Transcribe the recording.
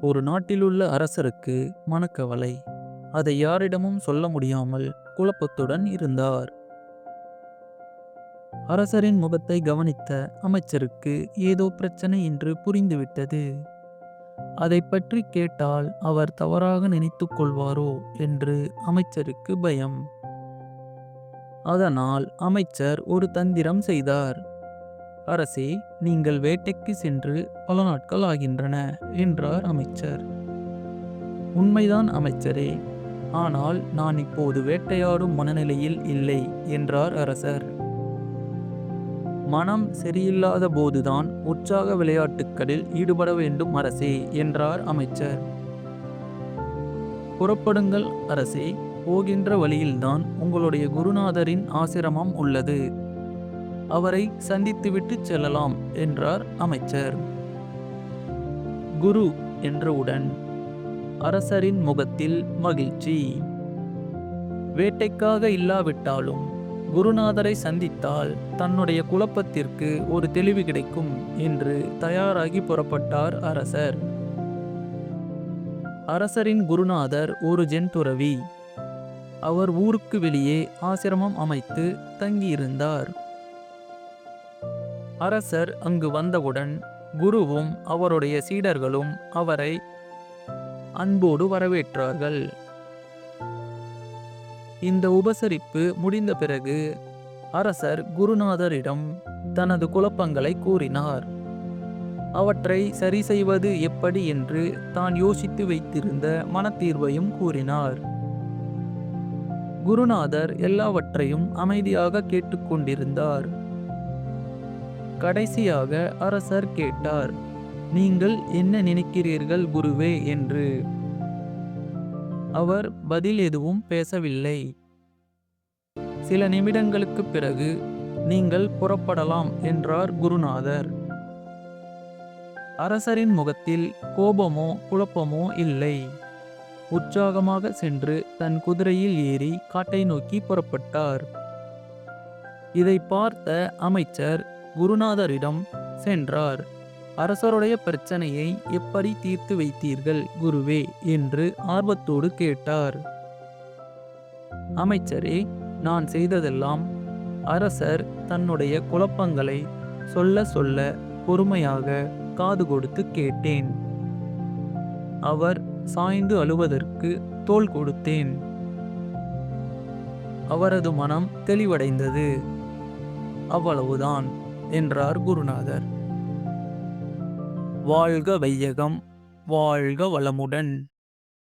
ஒரு நாட்டிலுள்ள அரசருக்கு மனக்கவலை. அதை யாரிடமும் சொல்ல முடியாமல் குழப்பத்துடன் இருந்தார். அரசரின் முகத்தை கவனித்த அமைச்சருக்கு ஏதோ பிரச்சனை என்று புரிந்துவிட்டது. அதை பற்றி கேட்டால் அவர் தவறாக நினைத்து கொள்வாரோ என்று அமைச்சருக்கு பயம். அதனால் அமைச்சர் ஒரு தந்திரம் செய்தார். அரசே நீங்கள் வேட்டைக்கு சென்று பல நாட்கள் ஆகின்றன என்றார் அமைச்சர். உண்மைதான் அமைச்சரே ஆனால் நான் இப்போது வேட்டையாடும் மனநிலையில் இல்லை என்றார் அரசர். மனம் சரியில்லாத போதுதான் உற்சாக விளையாட்டுகளில் ஈடுபட வேண்டும் அரசே என்றார் அமைச்சர். புறப்படுங்கள் அரசே போகின்ற வழியில்தான் உங்களுடைய குருநாதரின் ஆசிரமம் உள்ளது. அவரை சந்தித்துவிட்டு செல்லலாம் என்றார் அமைச்சர். குரு என்றவுடன் அரசரின் முகத்தில் மகிழ்ச்சி. வேட்டைக்காக இல்லாவிட்டாலும் குருநாதரை சந்தித்தால் தன்னுடைய குழப்பத்திற்கு ஒரு தெளிவு கிடைக்கும் என்று தயாராகி புறப்பட்டார் அரசர். அரசரின் குருநாதர் ஒரு ஜென்துறவி. அவர் ஊருக்கு வெளியே ஆசிரமம் அமைத்து தங்கியிருந்தார். அரசர் அங்கு வந்தவுடன் குருவும் அவருடைய சீடர்களும் அவரை அன்போடு வரவேற்றார்கள். இந்த உபசரிப்பு முடிந்த பிறகு அரசர் குருநாதரிடம் தனது குழப்பங்களை கூறினார். அவற்றை சரி செய்வது எப்படி என்று தான் யோசித்து வைத்திருந்த மனத்தீர்வையும் கூறினார். குருநாதர் எல்லாவற்றையும் அமைதியாக கேட்டுக்கொண்டிருந்தார். கடைசியாக அரசர் கேட்டார் நீங்கள் என்ன நினைக்கிறீர்கள் குருவே? என்று. அவர் பதில் எதுவும் பேசவில்லை. சில நிமிடங்களுக்கு பிறகு நீங்கள் புறப்படலாம் என்றார் குருநாதர். அரசரின் முகத்தில் கோபமோ குழப்பமோ இல்லை. உற்சாகமாக சென்று தன் குதிரையில் ஏறி காட்டை நோக்கி புறப்பட்டார். இதை பார்த்த அமைச்சர் குருநாதரிடம் சென்றார். அரசருடைய பிரச்சனையை எப்படி தீர்த்து வைத்தீர்கள் குருவே? என்று ஆர்வத்தோடு கேட்டார். அமைச்சரே நான் செய்ததெல்லாம் அரசர் தன்னுடைய குழப்பங்களை சொல்ல சொல்ல பொறுமையாக காது கொடுத்து கேட்டேன். அவர் சாய்ந்து அழுவதற்கு தோள் கொடுத்தேன். அவரது மனம் தெளிவடைந்தது. அவ்வளவுதான். என்றார் குருநாதர். வாழ்க வையகம் வாழ்க வளமுடன்.